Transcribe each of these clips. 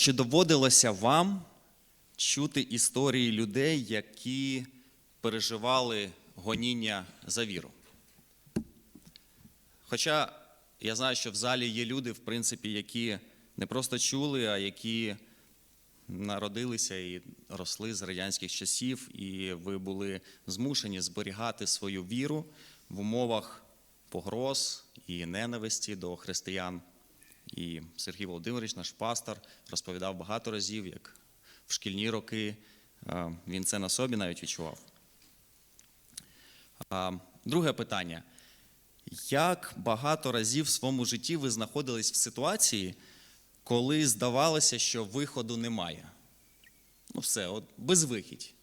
чи доводилося вам чути історії людей, які переживали гоніння за віру? Хоча я знаю, що в залі є люди, в принципі, які не просто чули, а які народилися і росли з радянських часів, і ви були змушені зберігати свою віру в умовах погроз і ненависті до християн. І Сергій Володимирович, наш пастор, розповідав багато разів, як в шкільні роки е, він це на собі навіть відчував. Друге питання. Як багато разів в своєму житті ви знаходились в ситуації, коли здавалося, що виходу немає? Ну, все, от безвихідь.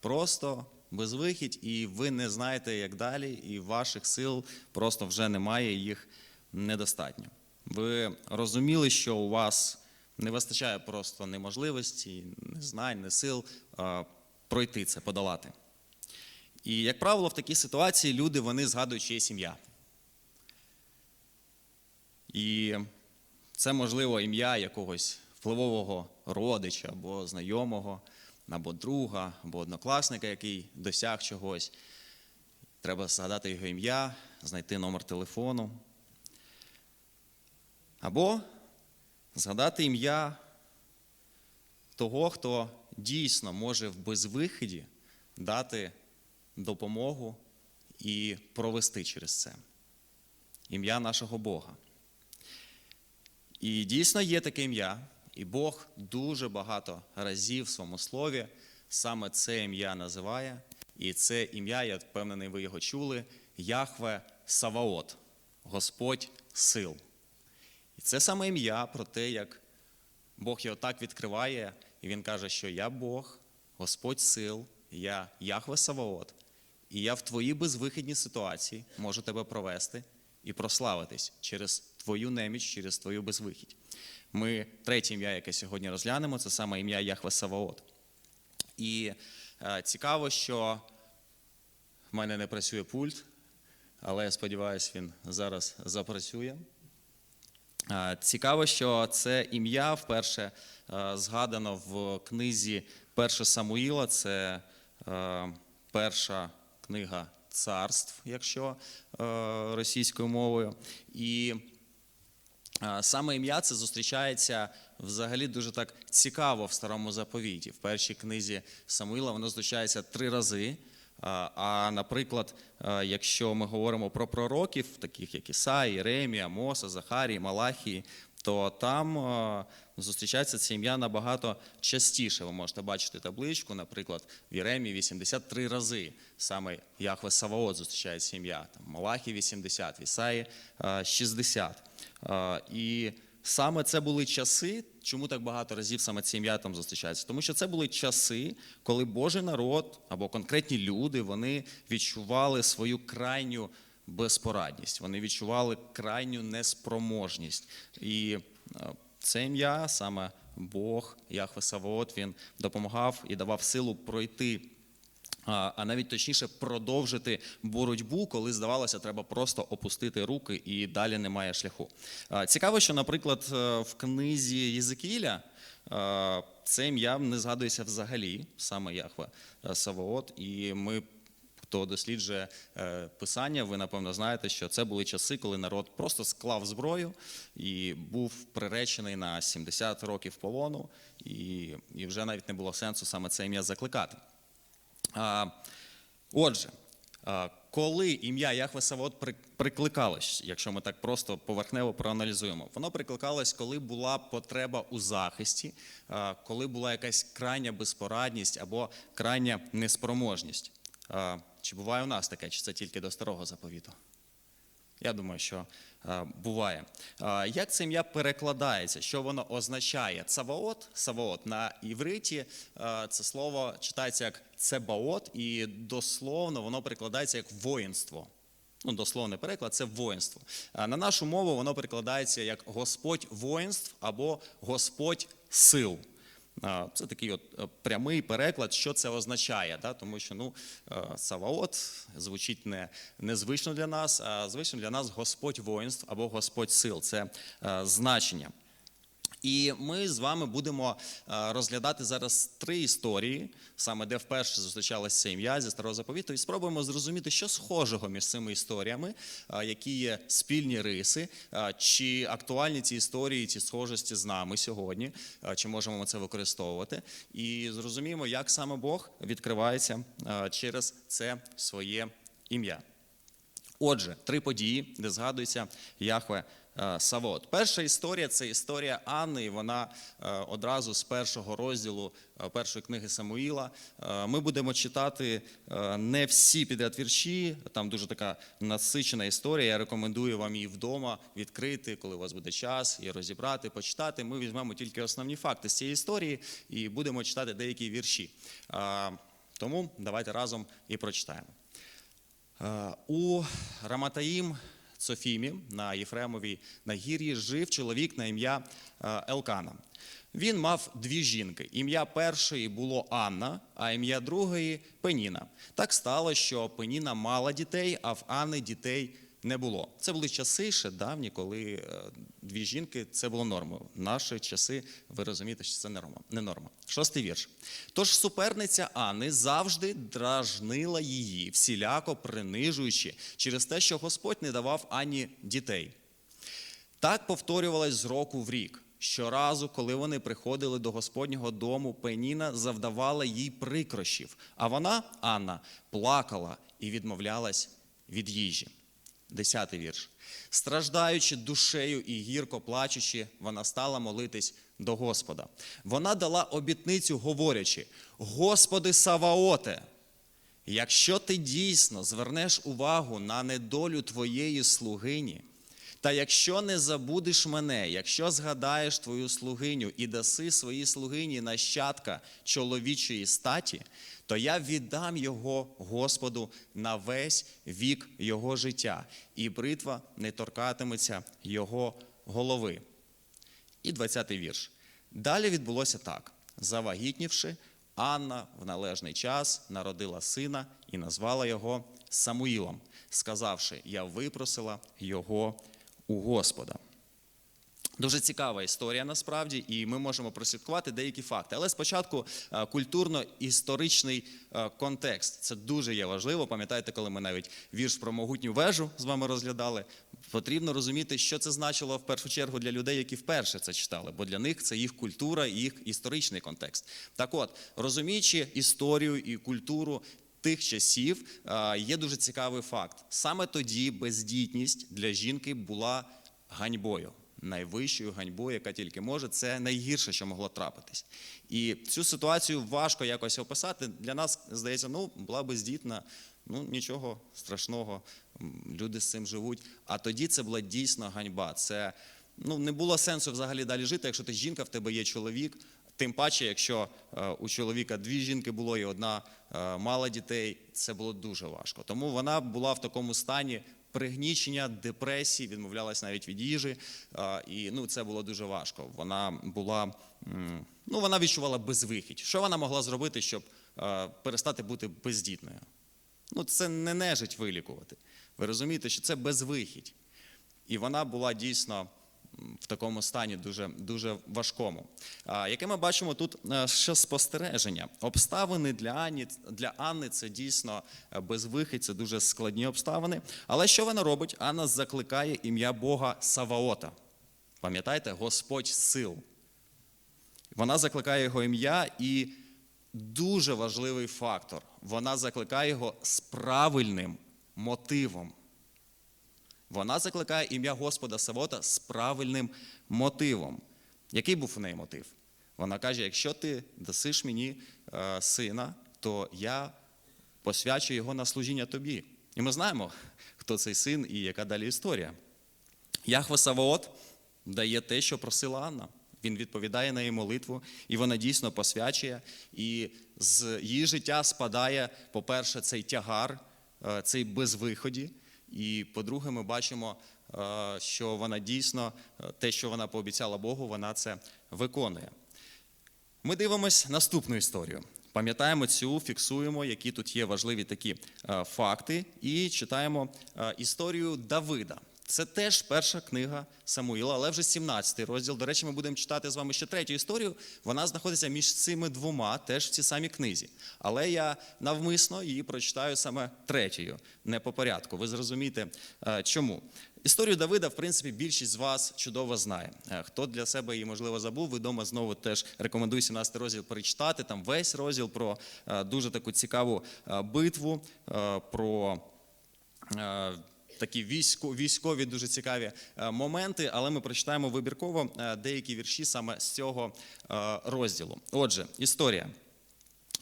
Просто безвихідь, і ви не знаєте, як далі, і ваших сил просто вже немає, їх недостатньо. Ви розуміли, що у вас не вистачає просто неможливості, не знань, не сил а, пройти це, подолати. І, як правило, в такій ситуації люди вони згадують чиєсь ім'я. І це, можливо, ім'я якогось впливового родича або знайомого, або друга, або однокласника, який досяг чогось. Треба згадати його ім'я, знайти номер телефону. Або згадати ім'я того, хто дійсно може в безвиході дати допомогу і провести через це. Ім'я нашого Бога. І дійсно є таке ім'я, і Бог дуже багато разів в своєму слові саме це ім'я називає. І це ім'я, я впевнений, ви його чули, Яхве Саваот, Господь сил. І це саме ім'я про те, як Бог його так відкриває, і він каже, що я Бог, Господь сил, я Яхве Саваот, і я в твоїй безвихідній ситуації можу тебе провести і прославитись через твою неміч, через твою безвихідь. Ми третє ім'я, яке сьогодні розглянемо, це саме ім'я Яхве Саваот. І е, цікаво, що в мене не працює пульт, але я сподіваюся, він зараз запрацює. Е, Цікаво, що це ім'я вперше е, згадано в книзі Перше Самуїла, це е, перша книга царств, якщо російською мовою. І саме ім'я це зустрічається взагалі дуже так цікаво в старому заповіті. В першій книзі Самуїла воно зустрічається три рази. А, наприклад, е, якщо ми говоримо про пророків, таких як Ісаї, Єремія, Моса, Захарій, Малахії, то там е, зустрічається це ім'я набагато частіше. Ви можете бачити табличку, наприклад, в Єремії 83 рази саме Яхве Саваот зустрічається ім'я, там Малахі 80, в Ісаї е, 60. Е, І саме це були часи, чому так багато разів саме це ім'я там зустрічається? Тому що це були часи, коли Божий народ або конкретні люди вони відчували свою крайню безпорадність, вони відчували крайню неспроможність. І е, це ім'я, саме Бог, Яхве Савоот, він допомагав і давав силу пройти. А навіть точніше продовжити боротьбу, коли здавалося, треба просто опустити руки і далі немає шляху. Цікаво, що, наприклад, е, в книзі Єзекіля е, це ім'я не згадується взагалі, саме Яхве е, Саваот, і ми. Хто досліджує писання, ви напевно знаєте, що це були часи, коли народ просто склав зброю і був приречений на 70 років полону, і, і вже навіть не було сенсу саме це ім'я закликати. Отже, коли ім'я Яхве Саваот прикликалось, якщо ми так просто поверхнево проаналізуємо, воно прикликалось, коли була потреба у захисті, коли була якась крайня безпорадність або крайня неспроможність. Чи буває у нас таке, чи це тільки до старого заповіту? Я думаю, що е, буває. Е, як це ім'я перекладається? Що воно означає? Цаваот, Саваот на івриті е, це слово читається як цебаот, і дословно воно перекладається як воїнство. Ну, дословний переклад це воїнство. На нашу мову воно перекладається як Господь воїнств або Господь сил. Це такий от е, прямий переклад, що це означає, да? тому що ну, е, Саваот звучить не, незвично для нас, а звично для нас Господь воїнств або Господь сил. Це е, значення. І ми з вами будемо е, розглядати зараз три історії, саме де вперше зустрічалося ім'я зі старого заповіту, і спробуємо зрозуміти, що схожого між цими історіями, е, які є спільні риси, е, чи актуальні ці історії, ці схожості з нами сьогодні, чи можемо ми це використовувати, і зрозуміємо, як саме Бог відкривається через це своє ім'я. Отже, три події, де згадується Яхве Савот. Перша історія це історія Анни, і вона е, одразу з першого розділу е, першої книги Самуїла. Е, Ми будемо читати е, не всі підряд вірші, там дуже така насичена історія. Я рекомендую вам її вдома відкрити, коли у вас буде час, і розібрати, почитати. Ми візьмемо тільки основні факти з цієї історії і будемо читати деякі вірші. Е, Тому давайте разом і прочитаємо. Е, У Раматаїм Софімі на Єфремовій нагір'ї жив чоловік на ім'я е, Елкана. Він мав дві жінки. Ім'я першої було Анна, а ім'я другої Пеніна. Так стало, що Пеніна мала дітей, а в Анни дітей не було. Це були часи ще давні, коли е, дві жінки це було нормою. Наші часи, ви розумієте, що це норма. Не норма. Шостий вірш. Тож суперниця Анни завжди дражнила її, всіляко принижуючи через те, що Господь не давав Анні дітей. Так повторювалось з року в рік. Щоразу, коли вони приходили до Господнього дому, Пеніна завдавала їй прикрощів, а вона, Анна, плакала і відмовлялась від їжі. Десятий вірш. Страждаючи душею і гірко плачучи, вона стала молитись до Господа. Вона дала обітницю, говорячи: Господи Саваоте, якщо ти дійсно звернеш увагу на недолю твоєї слугині, та якщо не забудеш мене, якщо згадаєш твою слугиню і даси своїй слугині нащадка чоловічої статі, то я віддам його Господу на весь вік його життя, і бритва не торкатиметься його голови. І 20-й вірш. Далі відбулося так: завагітнівши, Анна в належний час народила сина і назвала його Самуїлом, сказавши: Я випросила його у Господа. Дуже цікава історія насправді, і ми можемо прослідкувати деякі факти. Але спочатку е, культурно-історичний е, контекст. Це дуже є важливо. Пам'ятаєте, коли ми навіть вірш про могутню вежу з вами розглядали. Потрібно розуміти, що це значило в першу чергу для людей, які вперше це читали, бо для них це їх культура і їх історичний контекст. Так от, розуміючи історію і культуру тих часів, е, є дуже цікавий факт. Саме тоді бездітність для жінки була ганьбою. Найвищою ганьбою, яка тільки може, це найгірше, що могло трапитись. І цю ситуацію важко якось описати. Для нас здається, ну була бездітна, ну нічого страшного, люди з цим живуть. А тоді це була дійсно ганьба. Це ну не було сенсу взагалі далі жити, якщо ти жінка, в тебе є чоловік. Тим паче, якщо е, у чоловіка дві жінки було і одна е, мала дітей, це було дуже важко. Тому вона була в такому стані пригнічення, депресії, відмовлялась навіть від їжі, е, і ну це було дуже важко. Вона була ну вона відчувала безвихідь. Що вона могла зробити, щоб перестати бути бездітною? Ну це не нежить вилікувати. Ви розумієте, що це безвихідь. І вона була дійсно в такому стані дуже, дуже важкому. Яке ми бачимо тут е, ще спостереження. Обставини для Анні, для Анни це дійсно е, безвихідь, це дуже складні обставини. Але що вона робить? Анна закликає ім'я Бога Саваота. Пам'ятаєте, Господь сил. Вона закликає його ім'я і дуже важливий фактор. Вона закликає його з правильним мотивом. Вона закликає ім'я Господа Савота з правильним мотивом. Який був у неї мотив? Вона каже: якщо ти дасиш мені е, сина, то я посвячу його на служіння тобі. І ми знаємо, хто цей син і яка далі історія. Яхве Саваот дає те, що просила Анна. Він відповідає на її молитву, і вона дійсно посвячує. І з її життя спадає, по-перше, цей тягар, е, цей безвиході. І по-друге, ми бачимо, е, що вона дійсно е, те, що вона пообіцяла Богу, вона це виконує. Ми дивимось наступну історію. Пам'ятаємо цю, фіксуємо, які тут є важливі такі е, факти, і читаємо історію Давида. Це теж перша книга Самуїла, але вже 17 розділ. До речі, ми будемо читати з вами ще третю історію. Вона знаходиться між цими двома, теж в цій самій книзі. Але я навмисно її прочитаю саме третьою, не по порядку. Ви зрозумієте, е, чому. Історію Давида, в принципі, більшість з вас чудово знає. Е, Хто для себе її, можливо, забув, ви вдома знову теж рекомендую 17 розділ перечитати. Там весь розділ про е, дуже таку цікаву битву, про такі військо- військові дуже цікаві е, моменти, але ми прочитаємо вибірково е, деякі вірші саме з цього е, розділу. Отже, історія.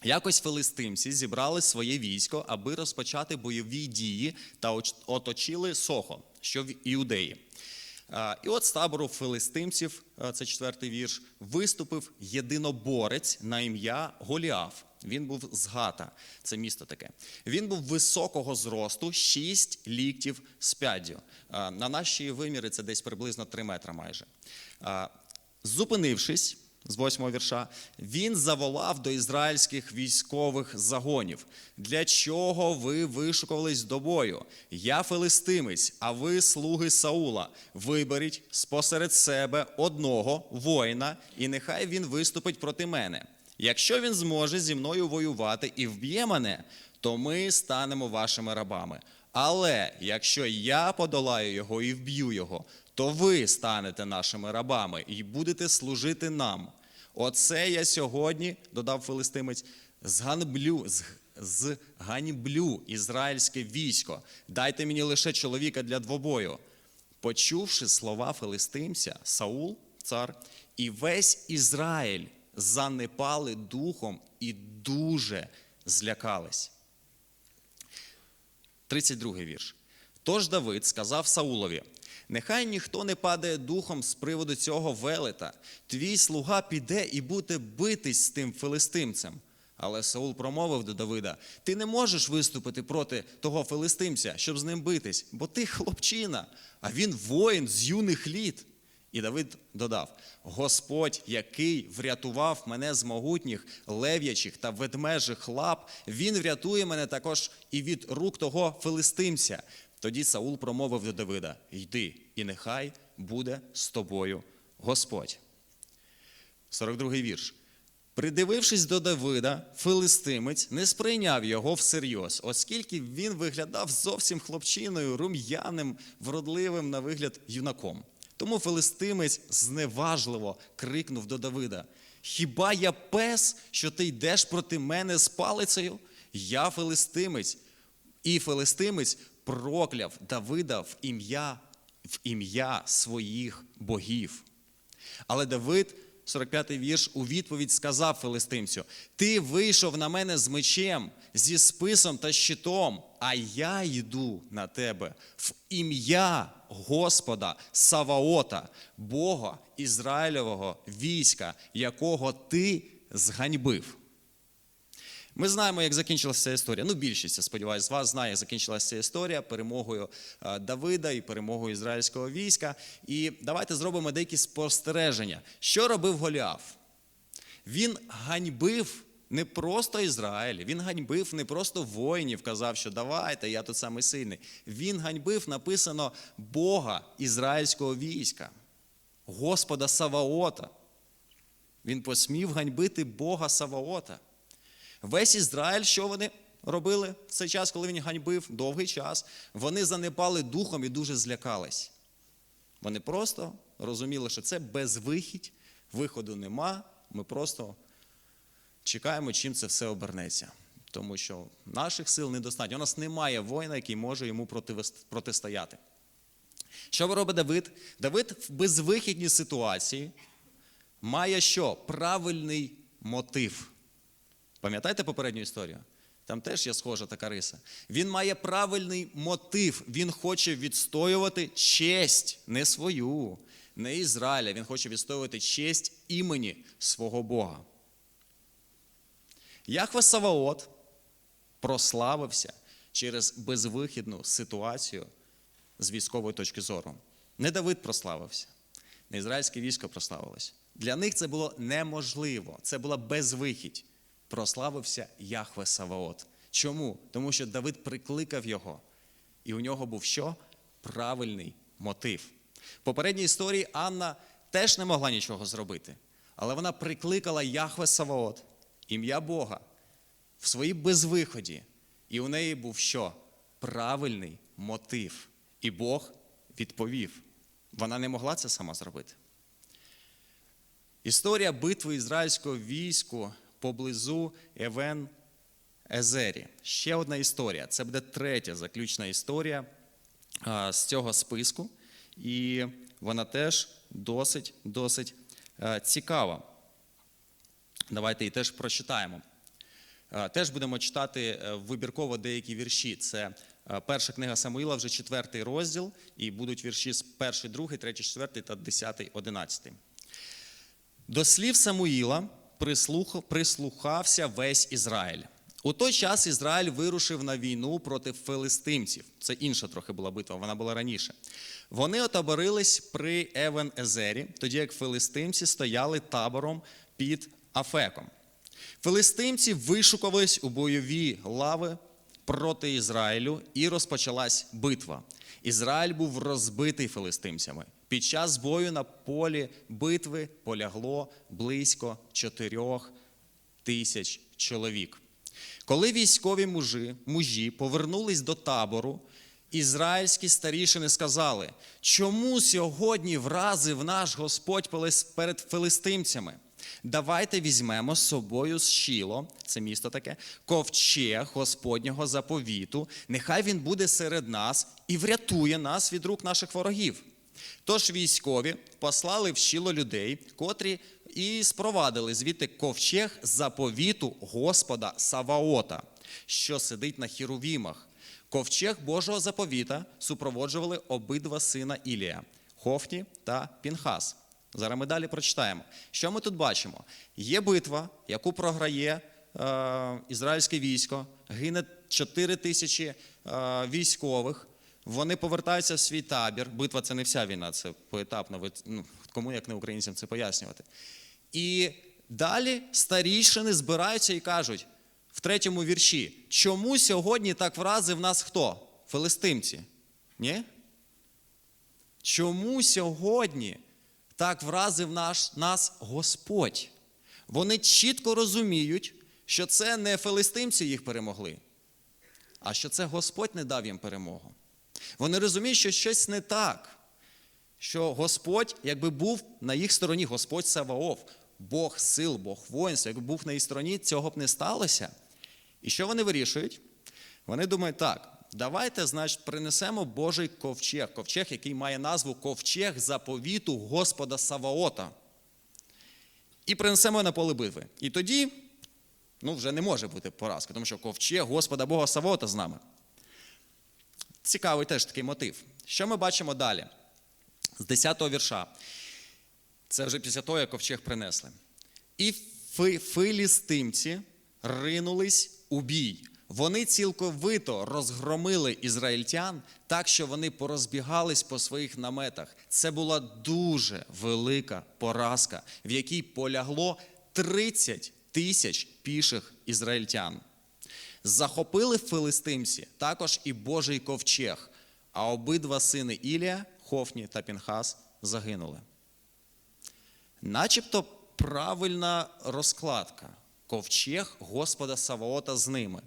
Якось филистимці зібрали своє військо, аби розпочати бойові дії та оточили Сохо, що в Іудеї. І от з табору филистимців, це четвертий вірш, виступив єдиноборець на ім'я Голіаф. Він був з Гата, це місто таке. Він був високого зросту, 6 ліктів з п'яддю. На наші виміри це десь приблизно 3 метри майже. Зупинившись, з восьмого вірша, він заволав до ізраїльських військових загонів. Для чого ви вишукувались до бою? Я филистимець, а ви слуги Саула. Виберіть спосеред себе одного воїна, і нехай він виступить проти мене. Якщо він зможе зі мною воювати і вб'є мене, то ми станемо вашими рабами. Але якщо я подолаю його і вб'ю його, то ви станете нашими рабами і будете служити нам. Оце я сьогодні, додав филистимець, зганблю, зганьблю ізраїльське військо. Дайте мені лише чоловіка для двобою. Почувши слова филистимця, Саул, цар, і весь Ізраїль занепали духом і дуже злякались. 32 вірш. Тож Давид сказав Саулові: Нехай ніхто не падає духом з приводу цього велета. Твій слуга піде і буде битись з тим филистимцем. Але Саул промовив до Давида: Ти не можеш виступити проти того филистимця, щоб з ним битись, бо ти хлопчина, а він воїн з юних літ. І Давид додав: Господь, який врятував мене з могутніх лев'ячих та ведмежих лап, він врятує мене також і від рук того филистимця. Тоді Саул промовив до Давида: Йди, і нехай буде з тобою Господь. 42 вірш. Придивившись до Давида, филистимець не сприйняв його всерйоз, оскільки він виглядав зовсім хлопчиною, рум'яним, вродливим на вигляд юнаком. Тому филистимець зневажливо крикнув до Давида: Хіба я пес, що ти йдеш проти мене з палицею? Я филистимець. І филистимець прокляв Давида в ім'я в ім'я своїх богів. Але Давид, 45-й вірш, у відповідь сказав филистимцю: Ти вийшов на мене з мечем, зі списом та щитом, а я йду на тебе в ім'я Господа Саваота, Бога Ізраїльового війська, якого ти зганьбив. Ми знаємо, як закінчилася ця історія. Ну, більшість, я сподіваюся, з вас знає, як закінчилася ця історія перемогою е, Давида і перемогою ізраїльського війська. І давайте зробимо деякі спостереження. Що робив Голіаф? Він ганьбив не просто Ізраїль, він ганьбив не просто воїнів, казав, що давайте, я тут самий сильний. Він ганьбив, написано, Бога ізраїльського війська, Господа Саваота. Він посмів ганьбити Бога Саваота. Весь Ізраїль, що вони робили в цей час, коли він ганьбив, довгий час, вони занепали духом і дуже злякались. Вони просто розуміли, що це безвихідь, виходу нема, ми просто чекаємо, чим це все обернеться. Тому що наших сил недостатньо. У нас немає воїна, який може йому протистояти. Що робить Давид? Давид в безвихідній ситуації має що? Правильний мотив. Пам'ятаєте попередню історію? Там теж є схожа така риса. Він має правильний мотив. Він хоче відстоювати честь, не свою, не Ізраїля. Він хоче відстоювати честь імені свого Бога. Яхве Саваот прославився через безвихідну ситуацію з військової точки зору. Не Давид прославився, не ізраїльське військо прославилось. Для них це було неможливо, це була безвихідь. Прославився Яхве Саваот. Чому? Тому що Давид прикликав його, і у нього був що? Правильний мотив. В попередній історії Анна теж не могла нічого зробити, але вона прикликала Яхве Саваот, ім'я Бога, в своїй безвиході. І у неї був що? Правильний мотив. І Бог відповів. Вона не могла це сама зробити. Історія битви ізраїльського війську поблизу Евен Езері. Ще одна історія. Це буде третя заключна історія з цього списку. І вона теж досить досить цікава. Давайте її теж прочитаємо. Теж будемо читати е, вибірково деякі вірші. Це перша книга Самуїла, вже четвертий розділ, і будуть вірші з перший, другий, третій, четвертий та десятий, одинадцятий. До слів Самуїла прислухався весь Ізраїль. У той час Ізраїль вирушив на війну проти филистимців. Це інша трохи була битва, вона була раніше. Вони отоборились при Евен Езері, тоді як филистимці стояли табором під Афеком. Филистимці вишукувались у бойові лави проти Ізраїлю, і розпочалась битва. Ізраїль був розбитий филистимцями. Під час бою на полі битви полягло близько чотирьох тисяч чоловік. Коли військові мужі, мужі повернулись до табору, ізраїльські старішини сказали, чому сьогодні вразив наш Господь перед филистимцями? Давайте візьмемо з собою з Шіло, це місто таке, ковчег Господнього заповіту. Нехай він буде серед нас і врятує нас від рук наших ворогів. Тож військові послали в Шіло людей, котрі і спровадили звідти ковчег заповіту Господа Саваота, що сидить на хірувімах. Ковчег Божого заповіта супроводжували обидва сина Ілія Хофні та Пінхас. Зараз ми далі прочитаємо. Що ми тут бачимо? Є битва, яку програє е, ізраїльське військо, гине 4 тисячі е, військових. Вони повертаються в свій табір. Битва це не вся війна, це поетапно. Ну, кому як не українцям це пояснювати. І далі старійшини збираються і кажуть в третьому вірші: чому сьогодні так вразив нас хто? Филистимці? Ні? Чому сьогодні так вразив наш, нас Господь? Вони чітко розуміють, що це не филистимці їх перемогли, а що це Господь не дав їм перемогу. Вони розуміють, що щось не так, що Господь, якби був на їх стороні, Господь Саваоф, Бог сил, Бог воїнства, якби був на їх стороні, цього б не сталося. І що вони вирішують? Вони думають, так, давайте, значить, принесемо Божий ковчег, ковчег, який має назву Ковчег заповіту Господа Саваота. І принесемо на поле битви. І тоді, ну, вже не може бути поразки, тому що ковчег Господа Бога Саваота з нами. Цікавий теж такий мотив. Що ми бачимо далі? З 10-го вірша. Це вже після того, як ковчег принесли. І фи- филістимці ринулись у бій. Вони цілковито розгромили ізраїльтян так, що вони порозбігались по своїх наметах. Це була дуже велика поразка, в якій полягло 30 тисяч піших ізраїльтян. Захопили филистимці також і Божий ковчег, а обидва сини Ілія, Хофні та Пінхас загинули. Начебто правильна розкладка. Ковчег Господа Саваота з ними,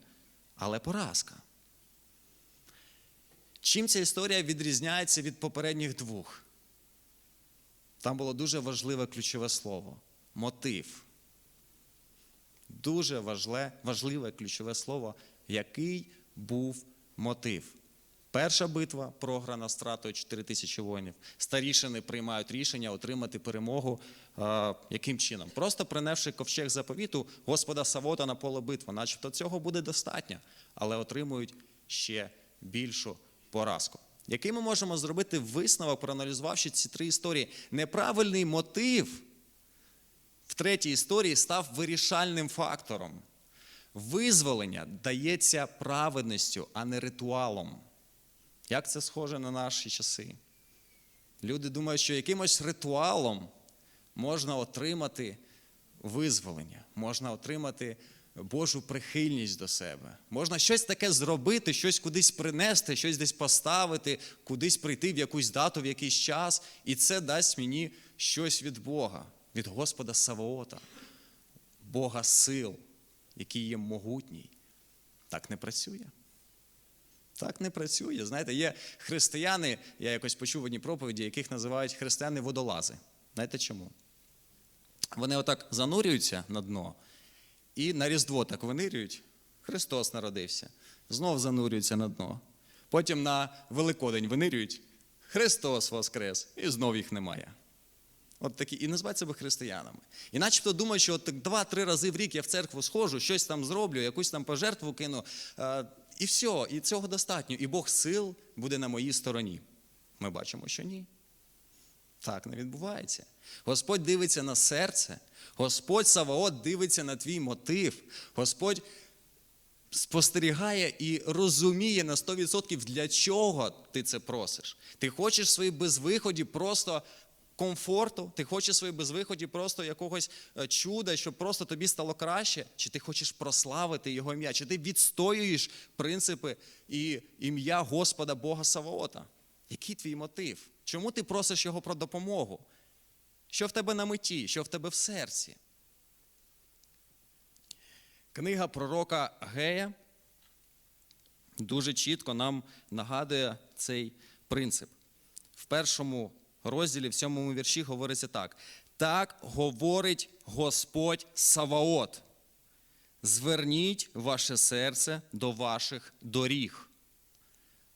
але поразка. Чим ця історія відрізняється від попередніх двох? Там було дуже важливе ключове слово мотив. Дуже важле, важливе ключове слово, який був мотив. Перша битва програна стратою 4 тисячі воїнів. Старішини приймають рішення отримати перемогу. Е, яким чином? Просто принесши ковчег заповіту Господа Савота на поле битви. Начебто цього буде достатньо, але отримують ще більшу поразку. Який ми можемо зробити висновок, проаналізувавши ці три історії? Неправильний мотив в третій історії став вирішальним фактором. Визволення дається праведністю, а не ритуалом. Як це схоже на наші часи? Люди думають, що якимось ритуалом можна отримати визволення, можна отримати Божу прихильність до себе. Можна щось таке зробити, щось кудись принести, щось десь поставити, кудись прийти в якусь дату, в якийсь час, і це дасть мені щось від Бога, від Господа Савоота, Бога сил, який є могутній. Так не працює. Так не працює. Знаєте, є християни, я якось почув в одній проповіді, яких називають християни-водолази. Знаєте чому? Вони отак занурюються на дно і на Різдво так винирюють. Христос народився. Знов занурюються на дно. Потім на Великодень винирюють. Христос Воскрес, і знов їх немає. От такі, і називають себе християнами. І начебто думають, що от два-три рази в рік я в церкву схожу, щось там зроблю, якусь там пожертву кину, е, і все, і цього достатньо. І Бог сил буде на моїй стороні. Ми бачимо, що ні. Так не відбувається. Господь дивиться на серце, Господь Саваот дивиться на твій мотив, Господь спостерігає і розуміє на 100% для чого ти це просиш. Ти хочеш в своїй безвиході просто комфорту, ти хочеш в своїй безвиході просто якогось е, чуда, щоб просто тобі стало краще, чи ти хочеш прославити Його ім'я, чи ти відстоюєш принципи і ім'я Господа Бога Саваота? Який твій мотив? Чому ти просиш його про допомогу? Що в тебе на меті, що в тебе в серці? Книга пророка Гея дуже чітко нам нагадує цей принцип. В першому розділі, в сьомому вірші говориться так: так говорить Господь Саваот. Зверніть ваше серце до ваших доріг.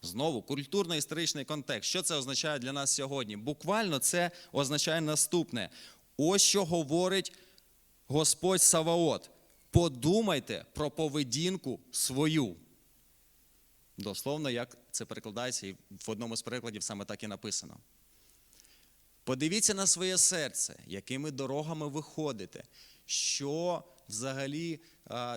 Знову культурно-історичний контекст. Що це означає для нас сьогодні? Буквально це означає наступне. Ось що говорить Господь Саваот. Подумайте про поведінку свою. Дословно, як це перекладається, і в одному з перекладів саме так і написано. Подивіться на своє серце, якими дорогами ви ходите, що взагалі,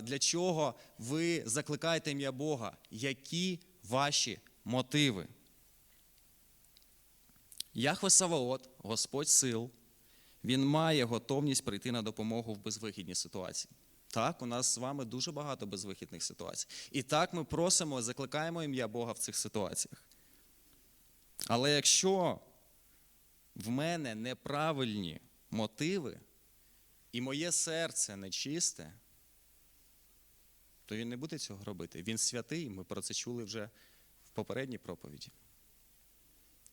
для чого ви закликаєте ім'я Бога, які ваші мотиви. Яхве Саваот, Господь сил, він має готовність прийти на допомогу в безвихідній ситуації. Так, у нас з вами дуже багато безвихідних ситуацій. І так ми просимо, закликаємо ім'я Бога в цих ситуаціях. Але якщо в мене неправильні мотиви, і моє серце нечисте, то він не буде цього робити. Він святий, ми про це чули вже в попередній проповіді.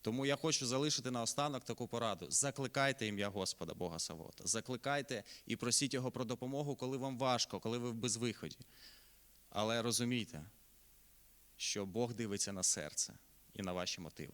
Тому я хочу залишити наостанок таку пораду. Закликайте ім'я Господа Бога Савота. Закликайте і просіть Його про допомогу, коли вам важко, коли ви в безвиході. Але розумійте, що Бог дивиться на серце і на ваші мотиви.